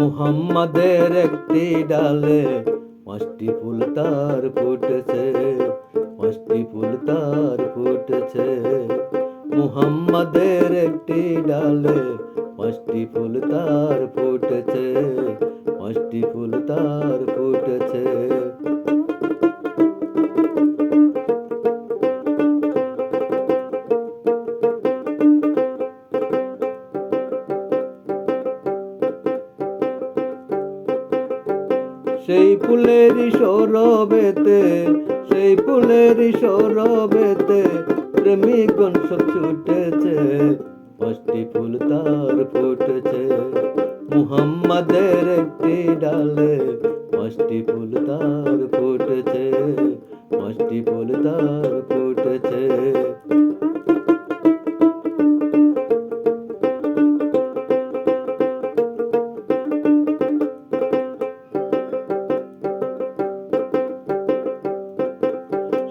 মুহাম্মাদের একটি ডালে পাঁচটি ফুল তার ফুটেছে, পাঁচটি ফুল তার ফুটেছে। মুহাম্মাদের একটি ডালে পাঁচটি ফুল তার ফুটেছে, পাঁচটি ফুল তার ফুটেছে। সেই ফুলের সৌরভেতে, সেই ফুলের সরবেতে প্রেমিকগণ সব ছুটেছে। পাঁচটি ফুল তার ফুটেছে, মুহাম্মাদের একটি ডালে। পাঁচটি ফুল তার ফুটেছে, পাঁচটি ফুল তার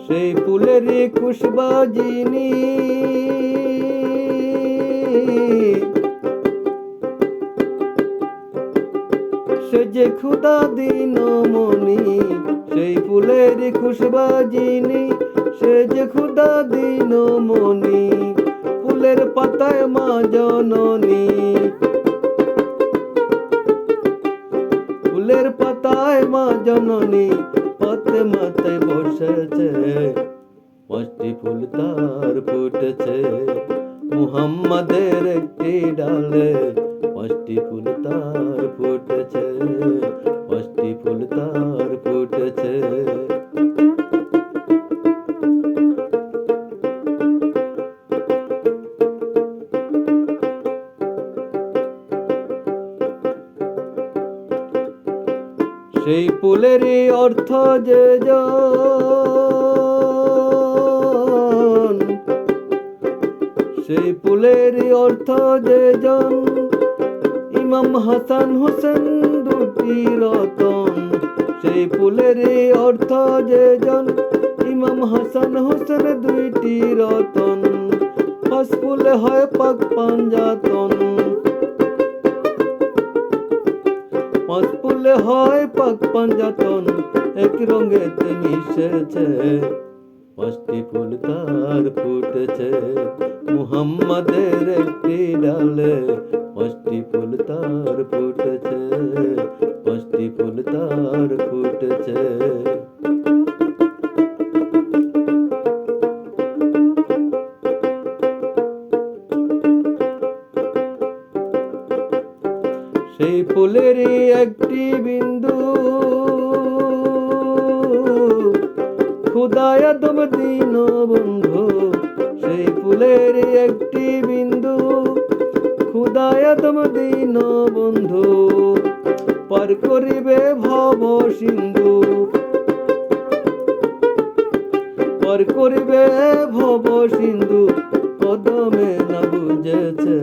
সেই ফুলেরই খুশবাজিনী। সে যে খুদা দিন মনি সেই ফুলের খুশবাজিনী। সে যে খুদা দিন মনি ফুলের পাতায় মা জননী। ফুলের পাতায় মা জননী পাতে মাথায় বসেছে। পাঁচটি ফুল তার ফুটেছে। মুহাম্মাদের একটি ডালে পাঁচটি ফুল তার ফুটেছে। পাঁচটি ফুল তার ফুটেছে। সেই ফুলেরই অর্থ যে সেই ফুলেরই অর্থ যে জন। ইমাম হাসান হোসেন দুটি রতন। সেই ফুলেরই অর্থ যে জন। ইমাম হাসান হোসেন দুইটি রতন। ফাঁস ফুলে হয় পাক পাঞ্জাতন। পাঁচ ফুলে হয় পাক পাঞ্জাতন, এক রঙেতে মিশেছে। পাঁচটি ফুল তার ফুটেছে মুহাম্মাদের একটি ডালে পাঁচটি ফুল তার ফুটেছে। সেই ফুলেরই একটি বিন্দু। খুদায় দম দিন বন্ধু, সেই ফুলেরই একটি বিন্দু। খুদায় দম দিন বন্ধু, পার করিবে ভব সিন্ধু। পার করিবে ভব সিন্ধু, কদমে না বুঝেছে।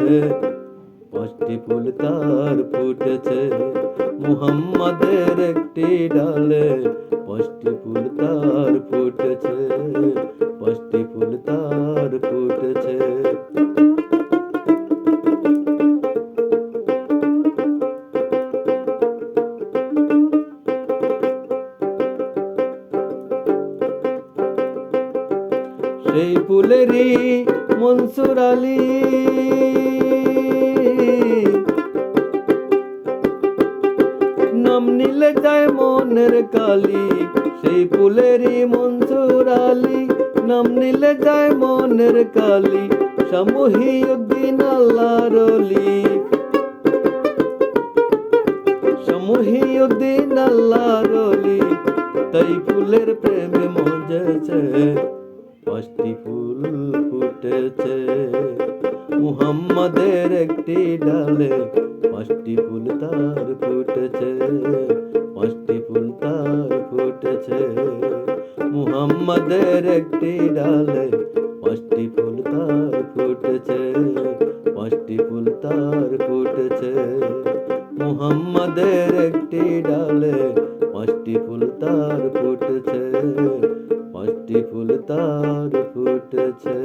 পাঁচটি ফুল তার ফুটেছে। মুহাম্মাদের একটি ডালে পাঁচটি ফুল তার ফুটেছে। পাঁচটি ফুল তার ফুটেছে। সেই ফুলেরই মনসুর আলী। নিলে যায় মনের কালি, সেই ফুলেরই মনসুর আলী। নাম নিলে যায় মনের কালি সমহিউদ্দিন আল্লাহর অলি। সমহিউদ্দিন আল্লাহর অলি, তাই ফুলের প্রেমে মজেছে পাঁচটি ফুল ফুটেছে। মুহাম্মাদের একটি ডালে পাঁচটি ফুল তার ফুটেছে পাঁচটি ফুল তার ফুটেছে। মুহাম্মাদের একটি ডালে পাঁচটি ফুল তার ফুটেছে পাঁচটি ফুল তার ফুটেছে। মুহাম্মাদের একটি ডালে পাঁচটি ফুল তার ফুটেছে পাঁচটি ফুল তার ফুটেছে।